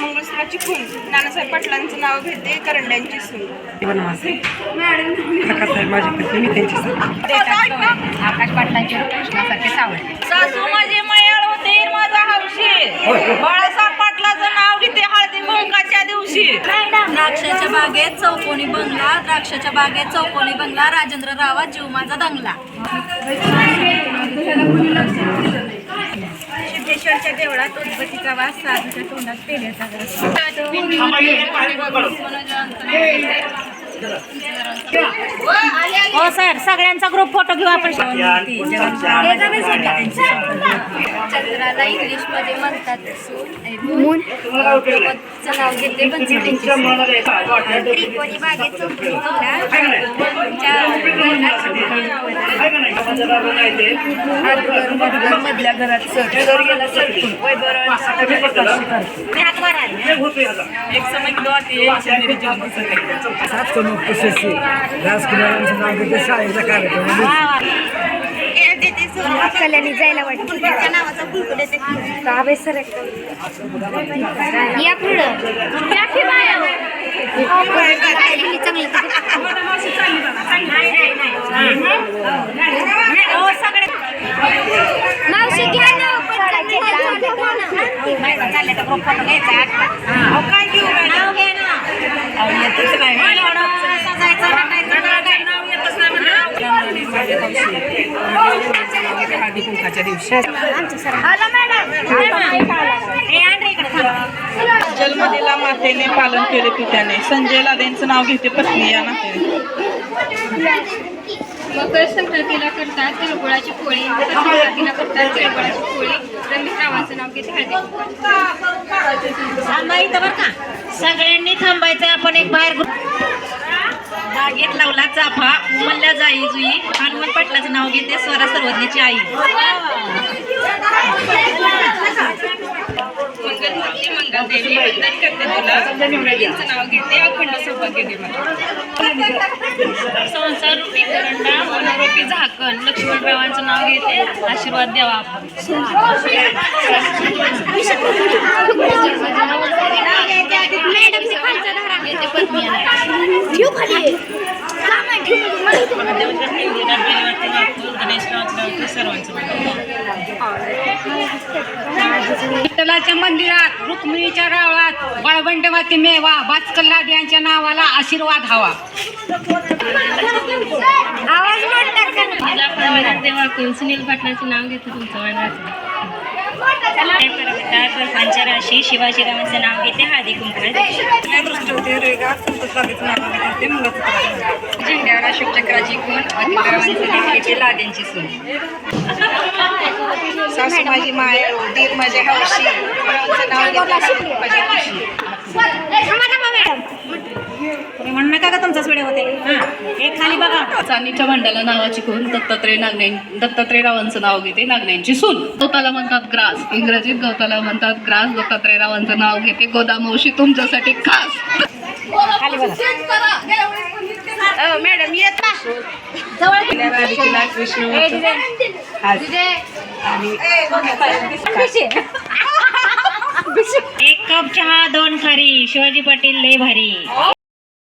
मंगळसूत्राची खून. नानासाहेब पाटलांचं नाव घेते करंड्यांची सून. आकाश पाटलांचे कृष्णासारखे सावळे सासू माझी मयाळ होते माझा हौशी. बाळासाहेब पाटलाचं नाव घेते हळदी कुंकाच्या दिवशी. द्राक्षाच्या बागेत चौकोनी बंगला द्राक्षाच्या बागेत चौकोनी बंगला राजेंद्र रावा जीव माझा दंगला. सिद्धेश्वरच्या देवळात उद्भतीचा वास साधूच्या तोंडात पेल्याचा हो सर. सगळ्यांचा ग्रुप फोटो घेऊ आपण. चंद्राला इंग्लिशमध्ये म्हणतात मून नाव घेते बनसोडींची त्रिकोणी बागेत चौकोनी मधल्या घरात एक समय यशस्वी राजकुमारांचं नाव शाळेचा कार्यक्रम. कल्याणी जायला वाटतं. या पुढं. या की? हो, सगळे मावशी घ्या ना काय घेऊ नाव घ्या ना सजायचं नटायचं हळदी कुंकाच्या दिवशी. जन्मदिला मातेने पालन केले पित्याने संजय लादेंचं नाव घेते पत्नी या नात्याने मकर संक्रांतीला करतात तिळगुळाची पोळी. मकर संक्रांतीला करतात तिळगुळाची पोळी. रावांचं नाव घेते हळदी थांबा इथं बरं का. सगळ्यांनी थांबायचं आपण एक बाहेर बागेत लावला चाफा उमलल्या जाई जुई हनुमान पाटलाचं नाव घेते स्वरा सर्वज्ञाची आई. मंगलमूर्ती मंगलदेवी वंदन करते तुला. मुलींचं नाव घेते अखंड सौभाग्य दे मला संसार रूपी करंडा मनोरूपी झाकण लक्ष्मणरावांचं नाव घेते आशीर्वाद द्यावा आपण. घेते पत्नी विठ्ठलाच्या मंदिरात रुक्मिणीच्या रावळात बळबंडवती मेवा भास्करलाद यांच्या नावाला आशीर्वाद हवा. देवाकडून सुनील पाटलाचं नाव घेते तुमचं वर्णाचं पंचराशी शिवाजीरावांचं नाव घेते हळदी झेंड्यावर अशोक चक्राची लाद्यांची सून. सासू माझी मायाळ दीर माझे हौशी नाव घेते हळदी नका का तुमचाच व्हिडिओ होते एक खाली बघा. चांदीच्या भांड्याला नावाची खून दत्तात्रय नागण्या दत्तात्रय रावांचं नाव घेते नागण्यांची सून. गवताला म्हणतात ग्रास. इंग्रजीत गवताला म्हणतात ग्रास. दत्तात्रय रावांचं नाव घेते गोदामावशी तुमच्यासाठी खास. खाली बघा. मॅडम येत एक कप चहा दोन खारी. शिवाजी पाटील लय भारी.